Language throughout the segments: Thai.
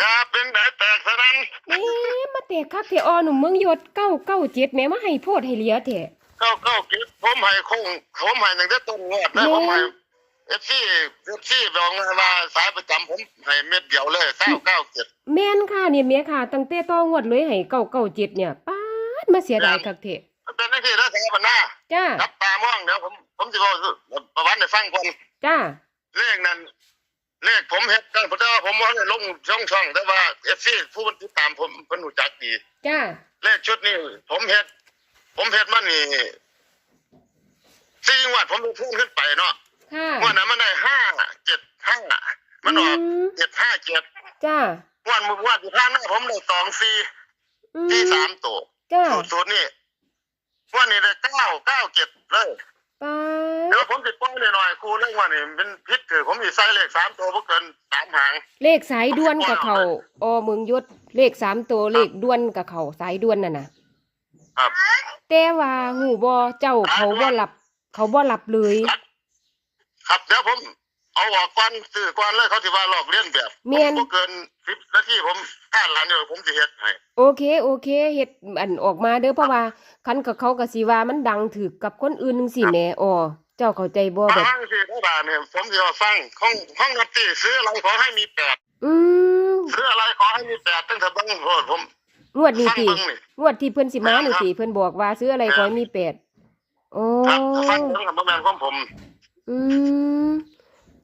ครับเป็นไหนแตกซะนั้นนี่มาเตะคักเทออหนุ่มเมืองยศเก้าเก้าเจ็ดแม่มาให้โพดให้เหลียเถะเก้าเก้ากิผมให้คงผมให้ตั้งแต่ต้นงวดแล้วผมให้เอฟซีเอฟซีบอกว่าสายประจำผมให้เม็ดเดียวเลยเก้าเก้าเจ็ดแม่นค่ะเนี่ยแม่ค่ะ ตั้งแต่ต้องวดเลยให้เก้าเก้าเจ็ดเนี่ยป๊าดมาเสียดายคักเถะมันเป็นหน้าที่รักษาปัญหาจ้ารับตามองเดี๋ยวผมผมจะบอกประวัติให้ฟังก่อนจ้าเลขนั้น เลขผมเฮ็ดกันเพราะว่าผมว่าได้ลงช่องช่องแต่ว่าเอฟซีผู้ติดตามผมเพิ่นรู้จักดีจ้าเลขชุดนี้ผมเฮ็ด ผมเฮ็ดมันนี่สี่งวดผมลงทุนขึ้นไปเนาะค่ะงวดนั้นมันได้ห้าเจ็ดห้ามันออกมเจ็ดห้าเจ็ดจ้างวดงวดที่ผ่านมาผมได้สองสี่อืที่มสามตัวจ้าสูตรสูตรนี่งวดนี้ได้เก้าเก้าเจ็ดเลยป๊าเดี๋ ยวดผมติดป้องหน่อยๆครูเรื่องว่านี่เป็นพิษคือผมมีใส่เลขสามตัวเพื่อเกินสามหาง เลขสายด่วนกับเขาอเมืองยศเลขสามตัวเลขด่วนกับเขาสายด่วนน่ะนะครับแต่ว่าหูบอเจ้าเขาบ่หลับ เขาบ่หลับเลย ครับเดี๋ยวผม เอาออกก่อนสื่อก่อนเลยเขาถือว่าลอกเลียนแบบเมียนผมบ่เกินสิบนาทีผมห้าล้านเดียวผมจะเฮ็ดให้โอเค โอเคเฮ็ดอันออกมาเด้อเพราะว่าคันกับเขาก็สิว่ามันดังถือกับคนอื่นจังซี่แหม่อ๋อ เจ้าเข้าใจบ่แบบ ฟังสิได้บาทเนี่ยผมจะฟังห้องห้องนัตตี้ซื้ออะไรขอให้มีแปดอืมซื้ออะไรขอให้มีแปดตั้งแต่เบังโหดผม งวดนี้ฟังติเบิ่งนี่งวดที่เพิ่นสิมานี่ครับ ติเพิ่นบอกว่าซื้ออะไรขอให้มีแปดโอ้ครับฟังเบิ่งกับแมนของผมอืม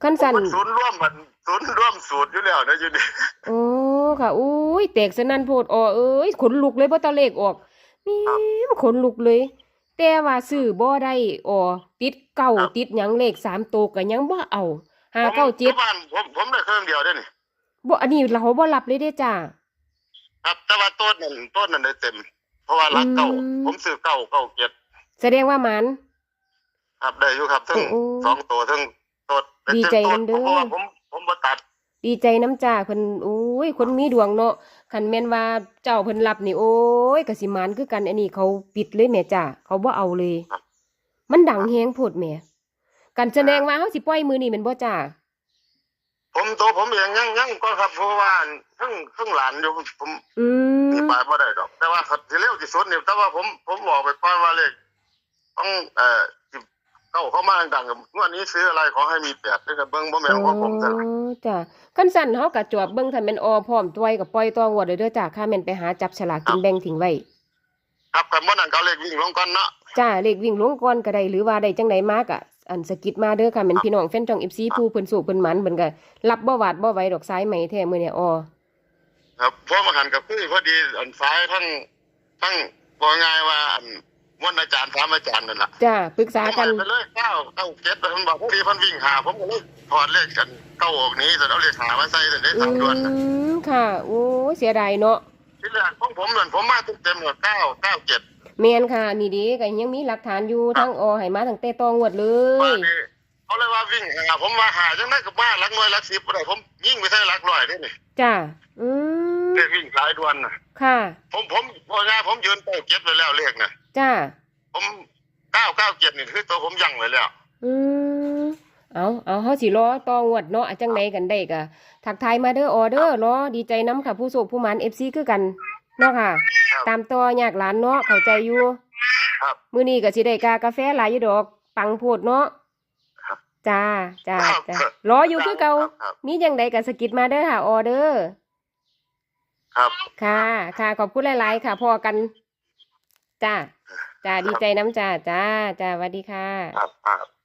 คันสั่นผมศูนย์ร่วมมันศูนย์ร่วมสูตรอยู่แล้วนะอยู่นี่โอ้ค่ะอุ้ยแตกสนั่นโพดอ๋อเอ้ยขนลุกเลยบ่ตะเลขออกนี่มันขนลุกเลย แต่ว่าซื้อบ่ได้อ๋อติดเก้าติดหยังเลขสามตัวก็ยังบ่เอาห้าเก้าเจ็ดผมบ้านผมผมได้เครื่องเดียวเด้อนี่บ่อันนี้เราบ่รับเลยเด้จ้า ครับ แต่ว่าต้นนั่นต้นนั่นได้เต็ม เพราะว่ารักเก่า อืม ผมซื้อเก่าเก่าเก็บแสดงว่ามัน ครับได้อยู่ครับทั้งโอ้สองตัวทั้งต้นไดีใจเต็มนำเด้ต้อ เพราะว่าผมผมบ่ตัด ดีใจน้ำจ้าเพิ่นโอ้ยคนมีดวงเนาะ คันแม่นว่าเจ้าเพิ่นรับนี่โอ้ยก็สิมานคือกันอันนี้เขาปิดเลยแม่จ้าเขาบ่เอาเลย มันดังแฮงโพดแหม่กันแสดงว่าเฮาสิปล่อยมือนี่แม่นบ่จ้าผมตัวผมเองยังยังก็ครับเพราะว่าทั้งทั้งหลานอยู่ผมอืมมีปลายบ่ได้ดอก แต่ว่าที่เร็วที่สุดนี่แต่ว่าผมผมบอกไปก่อนว่าเลขต้องเอ่อที่ เก้าเข้ามาดังๆกับงวดนี้ซื้ออะไรขอให้มีแปดด้วยกันเบิ่งบ่แม่นของผมซะล่ะอ๋อจ้าคันสั่นเฮาก็จวบเบิ่งถ้าแม่นออพร้อมตัวยก็ปล่อยตัวงวดเลยเด้อจ้าค่าแม่นไปหาจับฉลากกินแบ่งทิ้งไว้ครับกับบ่นั้นก็เอาเลขวิ่งลงก่อนเนาะจ้าเลขวิ่งลงก่อนก็ได้หรือว่าได้จังไดมากอะอันสะกิดมาเด้อค่ะแม่นพี่น้องแฟนช่อง FC ผู้เพิ่นสู้เพิ่นหมันเพิ่นก็รับบ่หวาดบ่ไหวดอกสายไหมแท้มื้อเนี่ยออครับเพราะมาหันกับคุยพอดีอันซ้ายทั้งทั้งว่าง่ายว่าอันม่ วนอาจารย์ถามอาจารย์นั่นล่ะจ้าปรึกษาผมกันให้ไปเลยเก้าเก้าเจ็ดผมบอกพอดีเพิ่นวิ่งหาผมก็เลยถอดเลขกันเก้าออกนี้แต่เอาเลขหามาใส่แต่ได้อืทางด่วนน่ะมค่ะ โอ้ยเสียดายเนาะที่แรกของผมนั่นผมมาเต็มๆเลยเก้าเก้าเจ็ดแม่นค่ะ นี่เดีก็ยังมีหลักฐานอยู่ทั้งออให้มาตั้งแต่ตองวดเลว่ายนี่เขาเลยว่าวิ่งหาผมว่าหาจังได้กับมาหลักหน่วยหลักสิบอะไรผมยิ่งไปใส่หลักร้อยได้นี่จ้าอืมเลขวิ่งสายด่วนน่ะค่ะ ผมผมพองานผมยืนเก้าเจ็ดไปแล้วเลขน่ะ จ้า ผมเก้าเก้าเจ็ดนี่คือตัวผมยั่งไว้แล้ว อืมเอาเอาเฮาสิรอตองวดเนาะอะจังไดกันได้ก็ทักทายมาเด้อออเด้อรอดีใจนํค่ะ ผู้โศกผู้หมัน FC คือกันเนาะค่ะ ครับ ตามต่อยากหลานเนาะเข้าใจอยู่ครับ มื้อนี้ก็สิได้กากาแฟหลายอยู่ดอก ปังโพดเนาะครับจ้าจ้าครับจ้ารออยู่คือเก่าครับครับมีจังใดก็สะกิดมาเด้อค่ะออเด้อครับ ค่ะ ค่ะขอบคุณหลาย ๆ ค่ะพอกัน จ้าจ้าดีใจน้ำจ้าจ้าจ้าสวัสดีค่ะ ครับครับ